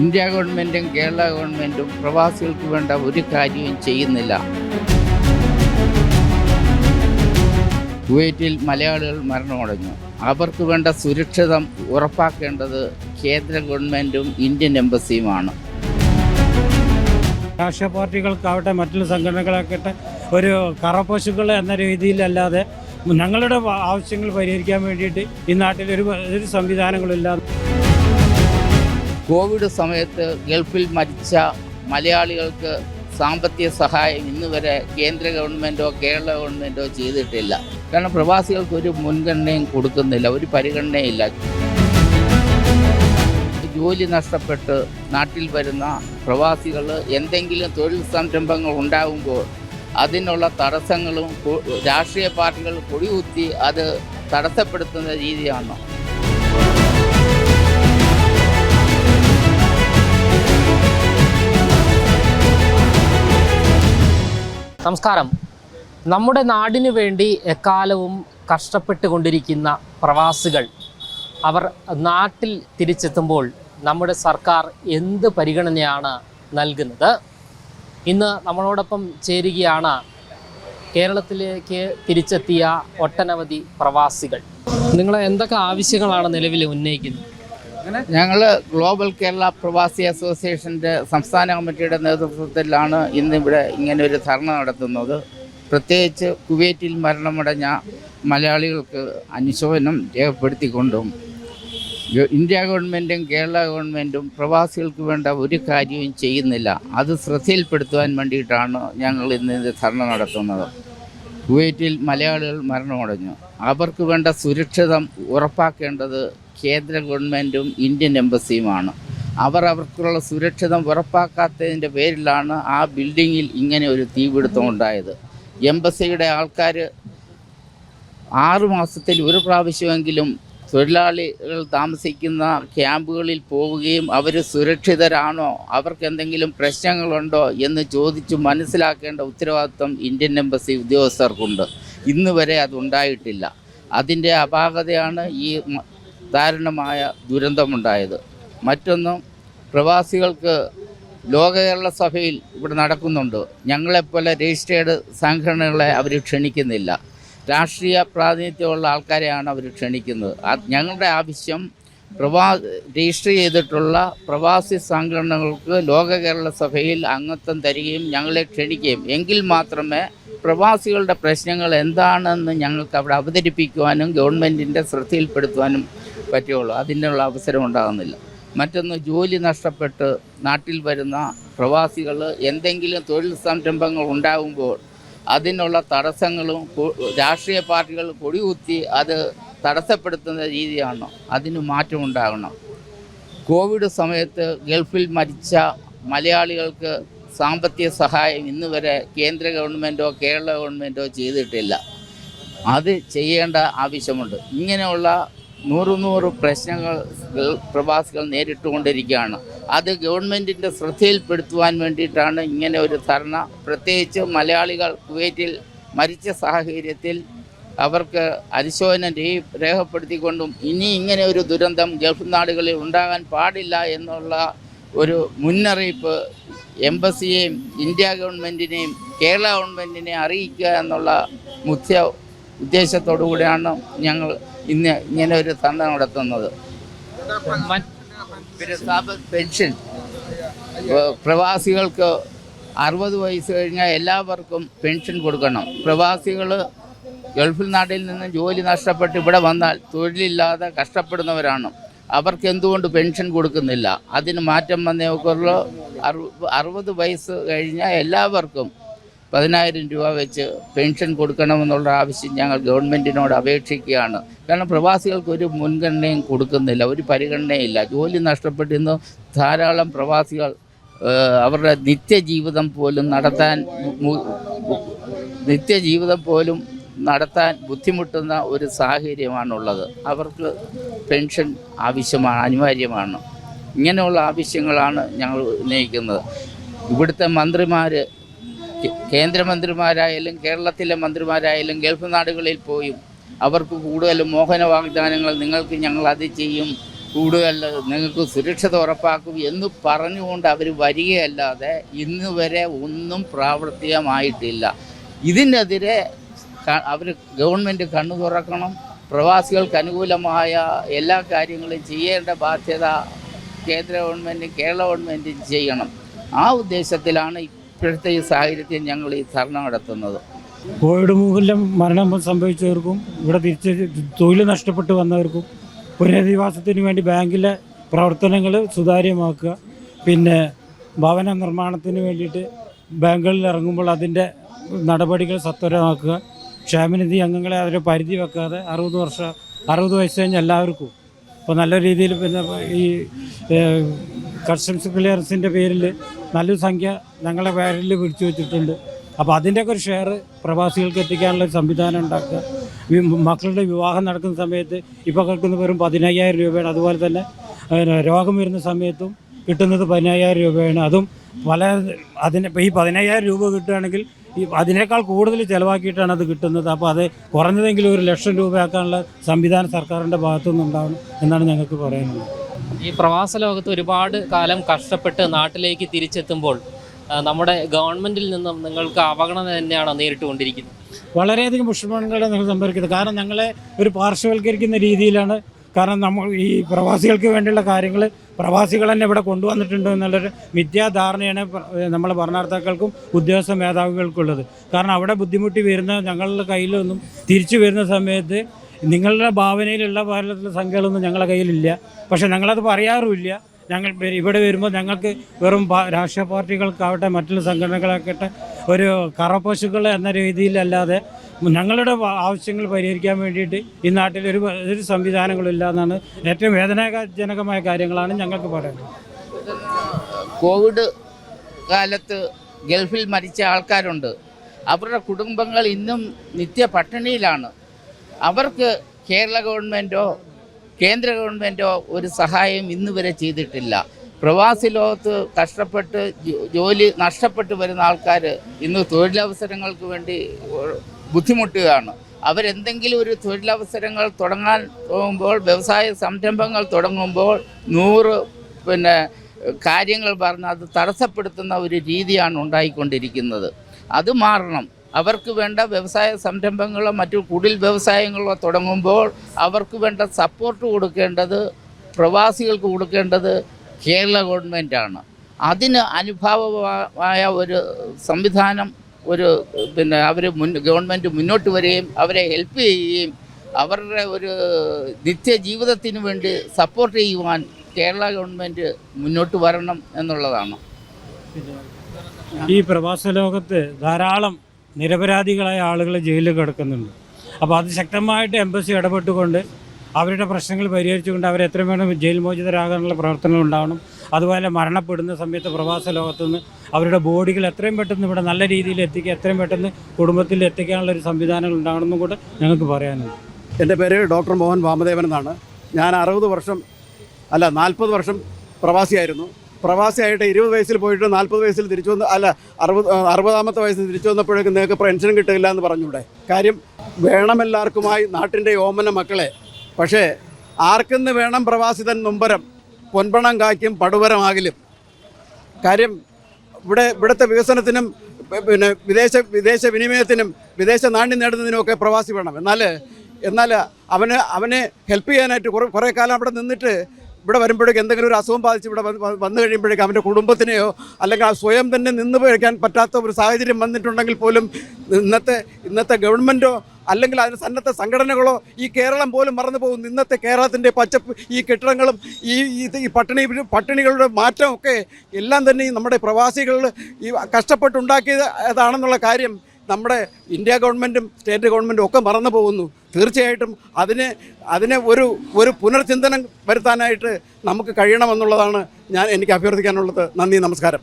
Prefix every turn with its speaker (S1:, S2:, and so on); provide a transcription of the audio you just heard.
S1: India ഗവൺമെന്റും കേരള ഗവൺമെന്റും പ്രവാസികൾക്ക് വേണ്ട ഒരു കാര്യവും ചെയ്യുന്നില്ല. കുവൈറ്റിൽ മലയാളികൾ മരണമടഞ്ഞു. അവർക്ക് വേണ്ട സുരക്ഷിതം ഉറപ്പാക്കേണ്ടത് കേന്ദ്ര ഗവൺമെന്റും ഇന്ത്യൻ എംബസിയുമാണ്.
S2: രാഷ്ട്രീയ പാർട്ടികൾക്കാവട്ടെ മറ്റുള്ള സംഘടനകളാക്കട്ടെ ഒരു കറപ്പശുക്കൾ എന്ന രീതിയിലല്ലാതെ ഞങ്ങളുടെ ആവശ്യങ്ങൾ പരിഹരിക്കാൻ വേണ്ടിയിട്ട് ഈ നാട്ടിൽ ഒരു ഒരു സംവിധാനങ്ങളില്ലാതെ
S1: കോവിഡ് സമയത്ത് ഗൾഫിൽ മരിച്ച മലയാളികൾക്ക് സാമ്പത്തിക സഹായം ഇന്ന് വരെ കേന്ദ്ര ഗവൺമെന്റോ കേരള ഗവൺമെന്റോ ചെയ്തിട്ടില്ല. കാരണം പ്രവാസികൾക്ക് ഒരു മുൻഗണനയും കൊടുക്കുന്നില്ല ഒരു പരിഗണനയില്ല ജോലി നഷ്ടപ്പെട്ട് നാട്ടിൽ വരുന്ന പ്രവാസികൾ എന്തെങ്കിലും തൊഴിൽ സംരംഭങ്ങൾ ഉണ്ടാകുമ്പോൾ അതിനുള്ള തടസ്സങ്ങളും രാഷ്ട്രീയ പാർട്ടികൾ കൊടികുത്തി അത് തടസ്സപ്പെടുത്തുന്ന രീതിയാണ്.
S3: നമസ്കാരം. നമ്മുടെ നാടിനു വേണ്ടി എക്കാലവും കഷ്ടപ്പെട്ടുകൊണ്ടിരിക്കുന്ന പ്രവാസികൾ അവർ നാട്ടിൽ തിരിച്ചെത്തുമ്പോൾ നമ്മുടെ സർക്കാർ എന്ത് പരിഗണനയാണ് നൽകുന്നത്? ഇന്ന് നമ്മളോടൊപ്പം ചേരുകയാണ് കേരളത്തിലേക്ക് തിരിച്ചെത്തിയ ഒട്ടനവധി പ്രവാസികൾ. നിങ്ങളെ എന്തൊക്കെ ആവശ്യങ്ങളാണ് നിലവിൽ ഉന്നയിക്കുന്നത്?
S1: ഞങ്ങൾ ഗ്ലോബൽ കേരള പ്രവാസി അസോസിയേഷന്റെ സംസ്ഥാന കമ്മിറ്റിയുടെ നേതൃത്വത്തിലാണ് ഇന്നിവിടെ ഇങ്ങനെ ഒരു ധർണ നടത്തുന്നത്. പ്രത്യേകിച്ച് കുവൈറ്റിൽ മരണമടഞ്ഞ മലയാളികൾക്ക് അനുശോചനം രേഖപ്പെടുത്തിക്കൊണ്ടും ഇന്ത്യ ഗവൺമെന്റും കേരള ഗവൺമെന്റും പ്രവാസികൾക്ക് വേണ്ട ഒരു കാര്യവും ചെയ്യുന്നില്ല. അത് ശ്രദ്ധയിൽപ്പെടുത്തുവാൻ വേണ്ടിയിട്ടാണ് ഞങ്ങൾ ഇന്ന് ഇത് ധർണ നടത്തുന്നത്. കുവൈറ്റിൽ മലയാളികൾ മരണമടഞ്ഞു. അവർക്ക് വേണ്ട സുരക്ഷിതം ഉറപ്പാക്കേണ്ടത് കേന്ദ്ര ഗവൺമെന്റും ഇന്ത്യൻ എംബസിയുമാണ്. അവർ അവർക്കുള്ള സുരക്ഷിതം ഉറപ്പാക്കാത്തതിന്റെ പേരിലാണ് ആ ബിൽഡിങ്ങിൽ ഇങ്ങനെ ഒരു തീപിടുത്തം ഉണ്ടായത്. എംബസിയുടെ ആൾക്കാർ ആറു മാസത്തിൽ ഒരു പ്രാവശ്യമെങ്കിലും തൊഴിലാളികൾ താമസിക്കുന്ന ക്യാമ്പുകളിൽ പോവുകയും അവർ സുരക്ഷിതരാണോ അവർക്ക് എന്തെങ്കിലും പ്രശ്നങ്ങളുണ്ടോ എന്ന് ചോദിച്ചു മനസ്സിലാക്കേണ്ട ഉത്തരവാദിത്വം ഇന്ത്യൻ എംബസി ഉദ്യോഗസ്ഥർക്കുണ്ട്. ഇന്ന് വരെ അതുണ്ടായിട്ടില്ല അതിന്റെ അപാകതയാണ് ഈ ദാരുണമായ ദുരന്തമുണ്ടായത്. മറ്റൊന്നും പ്രവാസികൾക്ക് ലോക കേരള സഭയിൽ ഇവിടെ നടക്കുന്നുണ്ട്. ഞങ്ങളെപ്പോലെ രജിസ്റ്റേർഡ് സംഘടനകളെ അവർ ക്ഷണിക്കുന്നില്ല. രാഷ്ട്രീയ പ്രാതിനിധ്യമുള്ള ആൾക്കാരെയാണ് അവർ ക്ഷണിക്കുന്നത്. ഞങ്ങളുടെ ആവശ്യം പ്രവാ രജിസ്റ്റർ ചെയ്തിട്ടുള്ള പ്രവാസി സംഘടനകൾക്ക് ലോക കേരള സഭയിൽ അംഗത്വം തരികയും ഞങ്ങളെ ക്ഷണിക്കുകയും. എങ്കിൽ മാത്രമേ പ്രവാസികളുടെ പ്രശ്നങ്ങൾ എന്താണെന്ന് ഞങ്ങൾക്ക് അവിടെ അവതരിപ്പിക്കുവാനും ഗവൺമെന്റിന്റെ ശ്രദ്ധയിൽപ്പെടുത്തുവാനും പറ്റുള്ളൂ അതിനുള്ള അവസരം ഉണ്ടാകുന്നില്ല. മറ്റൊന്ന് ജോലി നഷ്ടപ്പെട്ട് നാട്ടിൽ വരുന്ന പ്രവാസികൾ എന്തെങ്കിലും തൊഴിൽ സംരംഭങ്ങൾ ഉണ്ടാകുമ്പോൾ അതിനുള്ള തടസ്സങ്ങളും രാഷ്ട്രീയ പാർട്ടികൾ കൊടികുത്തി അത് തടസ്സപ്പെടുത്തുന്ന രീതിയാണ് അതിന് മാറ്റമുണ്ടാകണം കോവിഡ് സമയത്ത് ഗൾഫിൽ മരിച്ച മലയാളികൾക്ക് സാമ്പത്തിക സഹായം ഇന്ന് വരെ കേന്ദ്ര ഗവൺമെന്റോ കേരള ഗവൺമെന്റോ ചെയ്തിട്ടില്ല. അത് ചെയ്യേണ്ട ആവശ്യമുണ്ട്. ഇങ്ങനെയുള്ള നൂറ് നൂറ് പ്രശ്നങ്ങൾ പ്രവാസികൾ നേരിട്ടുകൊണ്ടിരിക്കുകയാണ്. അത് ഗവൺമെന്റിന്റെ ശ്രദ്ധയിൽപ്പെടുത്തുവാൻ വേണ്ടിയിട്ടാണ് ഇങ്ങനെ ഒരു ധർണ. പ്രത്യേകിച്ച് മലയാളികൾ കുവൈറ്റിൽ മരിച്ച സാഹചര്യത്തിൽ അവർക്ക് അനുശോചനം രേഖപ്പെടുത്തിക്കൊണ്ടും ഇനി ഇങ്ങനെ ഒരു ദുരന്തം ഗൾഫ് നാടുകളിൽ ഉണ്ടാകാൻ പാടില്ല എന്നുള്ള ഒരു മുന്നറിയിപ്പ് എംബസിയെയും ഇന്ത്യ ഗവൺമെന്റിനെയും കേരള ഗവൺമെന്റിനെയും അറിയിക്കുക എന്നുള്ള മുഖ്യ ഉദ്ദേശത്തോടു കൂടിയാണ് ഞങ്ങൾ ഇന്ന് ഇങ്ങനെ ഒരു തന്ത നടത്തുന്നത്. പെൻഷൻ. പ്രവാസികൾക്ക് അറുപത് വയസ്സ് കഴിഞ്ഞാൽ എല്ലാവർക്കും പെൻഷൻ കൊടുക്കണം. പ്രവാസികൾ ഗൾഫിൽ നാട്ടിൽ നിന്ന് ജോലി നഷ്ടപ്പെട്ട് ഇവിടെ വന്നാൽ തൊഴിലില്ലാതെ കഷ്ടപ്പെടുന്നവരാണ്. അവർക്ക് എന്തുകൊണ്ട് പെൻഷൻ കൊടുക്കുന്നില്ല? അതിന് മാറ്റം വന്നേക്കുള്ള അറുപത് വയസ്സ് കഴിഞ്ഞാൽ എല്ലാവർക്കും പതിനായിരം രൂപ വെച്ച് പെൻഷൻ കൊടുക്കണമെന്നുള്ള ആവശ്യം ഞങ്ങൾ ഗവൺമെന്റിനോട് അപേക്ഷിക്കുകയാണ്. കാരണം പ്രവാസികൾക്ക് ഒരു മുൻഗണനയും കൊടുക്കുന്നില്ല ഒരു പരിഗണനയില്ല. ജോലി നഷ്ടപ്പെട്ടിരുന്നു ധാരാളം പ്രവാസികൾ അവരുടെ നിത്യജീവിതം പോലും നടത്താൻ നിത്യജീവിതം പോലും നടത്താൻ ബുദ്ധിമുട്ടുന്ന ഒരു സാഹചര്യമാണുള്ളത്. അവർക്ക് പെൻഷൻ ആവശ്യമാണ് അനിവാര്യമാണ്. ഇങ്ങനെയുള്ള ആവശ്യങ്ങളാണ് ഞങ്ങൾ ഉന്നയിക്കുന്നത്. ഇവിടുത്തെ മന്ത്രിമാർ കേന്ദ്രമന്ത്രിമാരായാലും കേരളത്തിലെ മന്ത്രിമാരായാലും ഗൾഫ് നാടുകളിൽ പോയും അവർക്ക് കൂടുതൽ മോഹന വാഗ്ദാനങ്ങൾ നിങ്ങൾക്ക് ഞങ്ങൾ അത് ചെയ്യും. കൂടുതൽ നിങ്ങൾക്ക് സുരക്ഷിത ഉറപ്പാക്കും എന്ന് പറഞ്ഞുകൊണ്ട് അവർ വരികയല്ലാതെ ഇന്ന് വരെ ഒന്നും പ്രാവർത്തികമായിട്ടില്ല. ഇതിനെതിരെ അവർ ഗവൺമെന്റ് കണ്ണു തുറക്കണം. പ്രവാസികൾക്ക് അനുകൂലമായ എല്ലാ കാര്യങ്ങളും ചെയ്യേണ്ട ബാധ്യത കേന്ദ്ര ഗവൺമെന്റും കേരള ഗവൺമെന്റും ചെയ്യണം. ആ ഉദ്ദേശത്തിലാണ് ഇപ്പോഴത്തെ ഈ സാഹചര്യത്തിൽ ഞങ്ങൾ ഈ ധർണ നടത്തുന്നത്.
S2: കോവിഡ് മൂലം മരണം സംഭവിച്ചവർക്കും ഇവിടെ തിരിച്ച് തൊഴിൽ നഷ്ടപ്പെട്ടു വന്നവർക്കും പുനരധിവാസത്തിന് വേണ്ടി ബാങ്കിലെ പ്രവർത്തനങ്ങൾ സുതാര്യമാക്കുക. പിന്നെ ഭവന നിർമ്മാണത്തിന് വേണ്ടിയിട്ട് ബാങ്കുകളിൽ ഇറങ്ങുമ്പോൾ അതിന്റെ നടപടികൾ സത്വരമാക്കുക. ക്ഷേമനിധി അംഗങ്ങളെ അതിന് പരിധി വെക്കാതെ അറുപത് വർഷം അറുപത് വയസ്സ് കഴിഞ്ഞ എല്ലാവർക്കും. ഇപ്പോൾ നല്ല രീതിയിൽ പിന്നെ ഈ കസ്റ്റംസ് ക്ലിയറൻസിന്റെ പേരിൽ നല്ലൊരു സംഖ്യ ഞങ്ങളുടെ പേരിൽ പിടിച്ചു വെച്ചിട്ടുണ്ട്. അപ്പോൾ അതിന്റെയൊക്കെ ഒരു ഷെയർ പ്രവാസികൾക്ക് എത്തിക്കാനുള്ള ഒരു സംവിധാനം ഉണ്ടാക്കുക. മക്കളുടെ വിവാഹം നടക്കുന്ന സമയത്ത് ഇപ്പോൾ കേൾക്കുന്ന വെറും പതിനയ്യായിരം രൂപയാണ്. അതുപോലെ തന്നെ രോഗം വരുന്ന സമയത്തും കിട്ടുന്നത് പതിനയ്യായിരം രൂപയാണ്. അതും പല അതിന് ഈ പതിനയ്യായിരം രൂപ കിട്ടുകയാണെങ്കിൽ ഈ അതിനേക്കാൾ കൂടുതൽ ചിലവാക്കിയിട്ടാണ് അത് കിട്ടുന്നത്. അപ്പോൾ അത് കുറഞ്ഞതെങ്കിലും ഒരു ലക്ഷം രൂപയാക്കാനുള്ള സംവിധാനം സർക്കാരിന്റെ ഭാഗത്തുനിന്ന് ഉണ്ടാവണം എന്നാണ് ഞങ്ങൾക്ക് പറയാനുള്ളത്.
S3: ഈ പ്രവാസ ലോകത്ത് ഒരുപാട് കാലം കഷ്ടപ്പെട്ട് നാട്ടിലേക്ക് തിരിച്ചെത്തുമ്പോൾ നമ്മുടെ ഗവൺമെന്റിൽ നിന്നും നിങ്ങൾക്ക് അവഗണന തന്നെയാണോ നേരിട്ടുകൊണ്ടിരിക്കുന്നത്?
S2: വളരെയധികം പുഷ്പങ്ങളെ ഞങ്ങൾ സംഭരിക്കുന്നത്. കാരണം ഞങ്ങളെ ഒരു പാർശ്വവൽക്കരിക്കുന്ന രീതിയിലാണ്. കാരണം നമ്മൾ ഈ പ്രവാസികൾക്ക് വേണ്ടിയുള്ള കാര്യങ്ങൾ പ്രവാസികൾ തന്നെ ഇവിടെ കൊണ്ടുവന്നിട്ടുണ്ട് എന്നുള്ളൊരു മിഥ്യാധാരണയാണ് നമ്മളെ ഭരണാർത്ഥാക്കൾക്കും ഉദ്യോഗസ്ഥ മേധാവികൾക്കുള്ളത്. കാരണം അവിടെ ബുദ്ധിമുട്ടി വരുന്ന ഞങ്ങളുടെ കയ്യിലൊന്നും തിരിച്ചു വരുന്ന സമയത്ത് നിങ്ങളുടെ ഭാവനയിലുള്ള ഭാരതത്തിലെ സംഖ്യകളൊന്നും ഞങ്ങളുടെ കയ്യിലില്ല. പക്ഷെ ഞങ്ങളത് പറയാറുമില്ല. ഞങ്ങൾ ഇവിടെ വരുമ്പോൾ ഞങ്ങൾക്ക് വെറും രാഷ്ട്രീയ പാർട്ടികൾക്കാവട്ടെ മറ്റുള്ള സംഘടനകളാകട്ടെ ഒരു കറപ്പശുക്കൾ എന്ന രീതിയിലല്ലാതെ ഞങ്ങളുടെ ആവശ്യങ്ങൾ പരിഹരിക്കാൻ വേണ്ടിയിട്ട് ഈ നാട്ടിൽ ഒരു ഒരു സംവിധാനങ്ങളില്ല എന്നാണ് ഏറ്റവും വേദനാജനകമായ കാര്യങ്ങളാണ് ഞങ്ങൾക്ക് പറയുന്നത്
S1: കോവിഡ് കാലത്ത് ഗൾഫിൽ മരിച്ച ആൾക്കാരുണ്ട്. അവരുടെ കുടുംബങ്ങൾ ഇന്നും നിത്യ പട്ടിണിയിലാണ് അവർക്ക് കേരള ഗവൺമെന്റോ കേന്ദ്ര ഗവൺമെന്റോ ഒരു സഹായം ഇന്ന് വരെ ചെയ്തിട്ടില്ല. പ്രവാസി ലോകത്ത് കഷ്ടപ്പെട്ട് ജോലി നഷ്ടപ്പെട്ട് വരുന്ന ആൾക്കാർ ഇന്ന് തൊഴിലവസരങ്ങൾക്ക് വേണ്ടി ബുദ്ധിമുട്ടുകയാണ്. അവരെന്തെങ്കിലും ഒരു തൊഴിലവസരങ്ങൾ തുടങ്ങാൻ പോകുമ്പോൾ വ്യവസായ സംരംഭങ്ങൾ തുടങ്ങുമ്പോൾ നൂറ് പിന്നെ കാര്യങ്ങൾ പറഞ്ഞ് അത് തടസ്സപ്പെടുത്തുന്ന ഒരു രീതിയാണ് ഉണ്ടായിക്കൊണ്ടിരിക്കുന്നത്. അത് മാറണം. അവർക്ക് വേണ്ട വ്യവസായ സംരംഭങ്ങളോ മറ്റു കുടിൽ വ്യവസായങ്ങളോ തുടങ്ങുമ്പോൾ അവർക്ക് വേണ്ട സപ്പോർട്ട് കൊടുക്കേണ്ടത് പ്രവാസികൾക്ക് കൊടുക്കേണ്ടത് കേരള ഗവൺമെന്റാണ് അതിന് അനുഭാവമായ ഒരു സംവിധാനം ഒരു പിന്നെ അവർ മുൻ ഗവൺമെന്റ് മുന്നോട്ട് വരികയും അവരെ ഹെൽപ്പ് ചെയ്യുകയും അവരുടെ ഒരു നിത്യജീവിതത്തിന് വേണ്ടി സപ്പോർട്ട് ചെയ്യുവാൻ കേരള ഗവൺമെന്റ് മുന്നോട്ട് വരണം എന്നുള്ളതാണ്.
S2: ഈ പ്രവാസ ലോകത്ത് ധാരാളം നിരപരാധികളായ ആളുകൾ ജയിലിൽ കിടക്കുന്നുണ്ട്. അപ്പോൾ അത് ശക്തമായിട്ട് എംബസി ഇടപെട്ടുകൊണ്ട് അവരുടെ പ്രശ്നങ്ങൾ പരിഹരിച്ചുകൊണ്ട് അവരെ എത്ര വേണം ജയിൽ മോചിതരാകാനുള്ള പ്രവർത്തനങ്ങൾ ഉണ്ടാവണം. അതുപോലെ മരണപ്പെടുന്ന സമയത്ത് പ്രവാസ ലോകത്തുനിന്ന് അവരുടെ ബോഡികൾ എത്രയും പെട്ടെന്ന് ഇവിടെ നല്ല രീതിയിൽ എത്തിക്കുക എത്രയും പെട്ടെന്ന് കുടുംബത്തിൽ എത്തിക്കാനുള്ള ഒരു സംവിധാനങ്ങൾ ഉണ്ടാകണമെന്നും കൂടെ ഞങ്ങൾക്ക് പറയാനുണ്ട്.
S4: എന്റെ പേര് ഡോക്ടർ മോഹൻ വാമദേവൻ എന്നാണ്. ഞാൻ അറുപത് വർഷം അല്ല നാൽപ്പത് വർഷം പ്രവാസിയായിരുന്നു. പ്രവാസിയായിട്ട് ഇരുപത് വയസ്സിൽ പോയിട്ട് നാൽപ്പത് വയസ്സിൽ തിരിച്ചു വന്ന് അല്ല അറുപത് അറുപതാമത്തെ വയസ്സിൽ തിരിച്ചു വന്നപ്പോഴേക്കും നിങ്ങൾക്ക് പെൻഷൻ കിട്ടില്ല എന്ന് പറഞ്ഞൂടെ? കാര്യം വേണമെല്ലാവർക്കുമായി നാട്ടിന്റെ ഓമന മക്കളെ. പക്ഷേ ആർക്കെന്ന് വേണം പ്രവാസിതൻ നൊമ്പരം? പൊൻപണം കായ്ക്കും പടുവരമാകിലും കാര്യം ഇവിടെ ഇവിടുത്തെ വികസനത്തിനും പിന്നെ വിദേശ വിദേശ വിനിമയത്തിനും വിദേശ നാണ്യം നേടുന്നതിനുമൊക്കെ പ്രവാസി വേണം. എന്നാൽ എന്നാൽ അവന് അവനെ ഹെൽപ്പ് ചെയ്യാനായിട്ട് കുറേ കുറേ കാലം അവിടെ നിന്നിട്ട് ഇവിടെ വരുമ്പോഴേക്ക് എന്തെങ്കിലും ഒരു അസുഖം ബാധിച്ച് ഇവിടെ വന്ന് കഴിയുമ്പോഴേക്കും അവന്റെ കുടുംബത്തിനെയോ അല്ലെങ്കിൽ സ്വയം തന്നെ നിന്ന് കഴിക്കാൻ പറ്റാത്ത ഒരു സാഹചര്യം വന്നിട്ടുണ്ടെങ്കിൽ പോലും ഇന്നത്തെ ഇന്നത്തെ ഗവൺമെന്റോ അല്ലെങ്കിൽ അതിന് സന്നദ്ധ സംഘടനകളോ ഈ കേരളം പോലും മറന്നു പോകുന്നു. ഇന്നത്തെ കേരളത്തിന്റെ പച്ചപ്പ് ഈ കെട്ടിടങ്ങളും ഈ ഈ പട്ടിണി പട്ടിണികളുടെ മാറ്റമൊക്കെ എല്ലാം തന്നെ നമ്മുടെ പ്രവാസികളിൽ ഈ കഷ്ടപ്പെട്ടുണ്ടാക്കിയതാണെന്നുള്ള കാര്യം നമ്മുടെ ഇന്ത്യ ഗവൺമെന്റും സ്റ്റേറ്റ് ഗവൺമെന്റും ഒക്കെ മറന്നു പോകുന്നു. തീർച്ചയായിട്ടും അതിനെ അതിനെ ഒരു ഒരു പുനർചിന്തനം വരുത്താനായിട്ട് നമുക്ക് കഴിയണമെന്നുള്ളതാണ് ഞാൻ എനിക്ക് അഭ്യർത്ഥിക്കാനുള്ളത്. നന്ദി നമസ്കാരം.